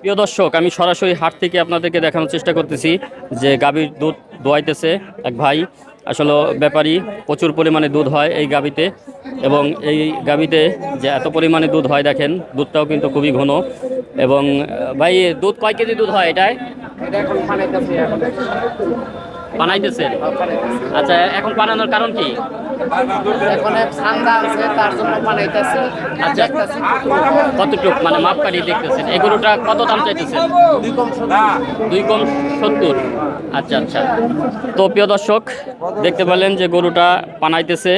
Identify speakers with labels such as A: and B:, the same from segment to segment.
A: প্রিয় দর্শক, আমি সরাসরি হাট থেকে আপনাদেরকে দেখানোর চেষ্টা করতেছি যে গাভীর দুধ দোয়াইতেছে এক ভাই। আসলে ব্যাপারী প্রচুর পরিমাণে দুধ হয় এই গাভীতে এবং এই গাভীতে যে এত পরিমাণে দুধ হয় দেখেন, দুধটাও কিন্তু খুবই ঘন এবং, ভাই দুধ কয় কেজি দুধ হয় এটায়?
B: বানাইতেছি
A: বানাইতেছেন? আচ্ছা এখন বানানোর কারণ কি?
B: এখন ঠান্ডা আছে তার জন্য বানাইতেছি।
A: আচ্ছা। কতটুক মানে মাপকাঠি দেখতেছেন? এই গরুটা কত দাম চাইতেছেন?
B: দুই কম
A: সত্তর। আচ্ছা আচ্ছা। তো প্রিয় দর্শক দেখতে পেলেন যে গরুটা পানাইতেছে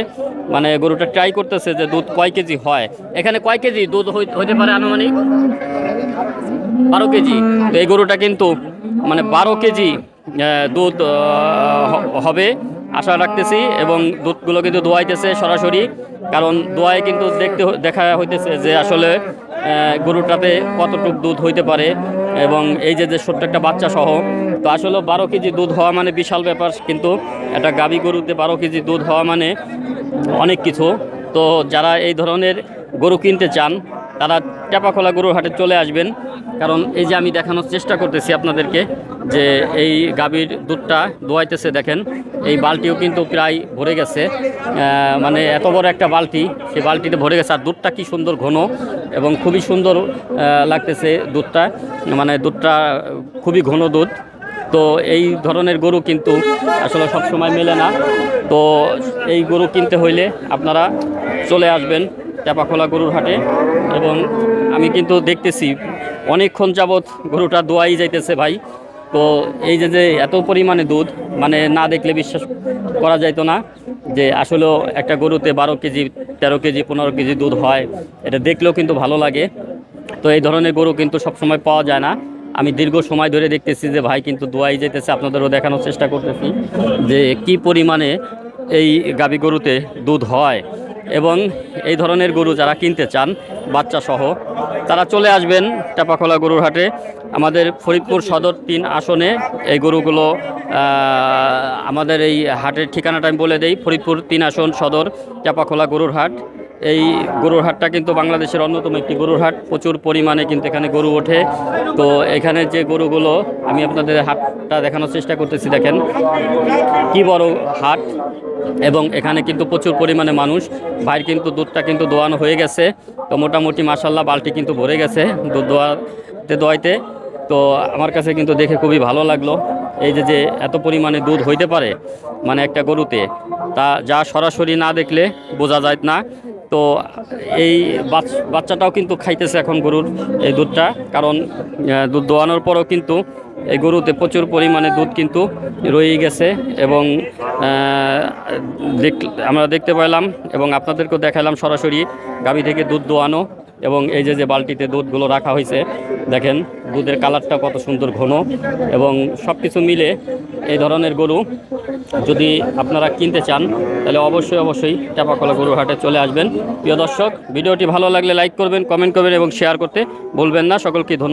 A: মানে গরুটা ট্রাই করতেছে যে দুধ কয় কেজি হয়। এখানে কয় কেজি দুধ হই- হইতে পারে আনুমানিক? বারো কেজি। তো এই গরুটা কিন্তু মানে বারো কেজি দুধ হবে, আশা রাখতেছি এবং দুধগুলো কিন্তু দোয়াইতেছে সরাসরি। কারণ দোয়ায় কিন্তু দেখতে দেখা হইতেছে যে আসলে গরুটাতে কতটুক দুধ হইতে পারে এবং এই যে যে ছোট্ট একটা বাচ্চা সহ। তো আসলে বারো কেজি দুধ হওয়া মানে বিশাল ব্যাপার কিন্তু একটা গাভী গরুতে বারো কেজি দুধ হওয়া মানে অনেক কিছু। তো যারা এই ধরনের গরু কিনতে চান তারা টেপাখোলা গরুর হাটে চলে আসবেন। কারণ এই যে আমি দেখানোর চেষ্টা করতেছি আপনাদেরকে যে এই গাভীর দুধটা দোয়াইতেছে দেখেন, এই বালতিও কিন্তু প্রায় ভরে গেছে। মানে এত বড় একটা বালতি সেই বালতিতে ভরে গেছে। আর দুধটা কি সুন্দর ঘন এবং খুবই সুন্দর লাগতেছে দুধটা। মানে দুধটা খুবই ঘন দুধ। তো এই ধরনের গরু কিন্তু আসলে সব সময় মেলে না। তো এই গরু কিনতে হইলে আপনারা চলে আসবেন। চাপাখোলা গরুর হাটে। এবং আমি কিন্তু দেখতেছি, অনেকক্ষণ যাবৎ গরুটা দোয়াই যাইতেছে ভাই। তো এই যে যে এত পরিমাণে দুধ মানে না দেখলে বিশ্বাস করা যাইতো না যে আসলেও একটা গরুতে বারো কেজি, তেরো কেজি, পনেরো কেজি দুধ হয়। এটা দেখলেও কিন্তু ভালো লাগে। তো এই ধরনের গরু কিন্তু সবসময় পাওয়া যায় না। আমি দীর্ঘ সময় ধরে দেখতেছি যে ভাই কিন্তু দোয়াই যেতেছে আপনাদেরও দেখানোর চেষ্টা করতেছি যে কি পরিমাণে এই গাবি গরুতে দুধ হয়। এবং এই ধরনের গরু যারা কিনতে চান বাচ্চা সহ তারা চলে আসবেন টাপাখোলা গরুর হাটে। আমাদের ফরিদপুর সদর তিন আসনে এই গরুগুলো আমাদের এই হাটের ঠিকানাটা আমি বলে দেই, ফরিদপুর তিন আসন সদর চাপাখোলা গরুর হাট। এই গরুর হাটটা কিন্তু বাংলাদেশের অন্যতম একটি গরুর হাট। প্রচুর পরিমাণে কিন্তু এখানে গরু ওঠে। তো এখানে যে গরুগুলো, আমি আপনাদের হাটটা দেখানোর চেষ্টা করতেছি, দেখেন। কি বড় হাট। এবং এখানে কিন্তু প্রচুর পরিমাণে মানুষ। ভাইয়ের কিন্তু দুধটা কিন্তু দোয়ানো হয়ে গেছে। তো মোটামুটি মাসাল্লাহ বালটি কিন্তু ভরে গেছে দুধ দোয়াতে দোয়াইতে। তো আমার কাছে কিন্তু দেখে খুবই ভালো লাগল। এই যে যে এত পরিমাণে দুধ হইতে পারে মানে একটা গরুতে, তা যা সরাসরি না দেখলে বোঝা যায় না। তো এই বাচ- বাচ্চাটাও কিন্তু খাইতেছে এখন গরুর এই দুধটা। কারণ দুধ দোয়ানোর পরও কিন্তু এই গরুতে প্রচুর পরিমাণে দুধ কিন্তু রয়ে গেছে এবং আমরা দেখতে পেলাম এবং আপনাদেরকেও দেখালাম সরাসরি গাভী থেকে দুধ দোয়ানো। এবং এই যে যে বালতিতে দুধগুলো রাখা হয়েছে, দেখেন, দুধের কালারটা কত সুন্দর ঘন এবং সব কিছু মিলে এই ধরনের গরু যদি আপনারা কিনতে চান, তাহলে অবশ্যই অবশ্যই চাপাকলা গরুর হাটে চলে আসবেন। প্রিয় দর্শক, ভিডিওটি ভালো লাগলে লাইক করবেন, কমেন্ট করবেন এবং শেয়ার করতে বলবেন না। সকলকে ধন্যবাদ।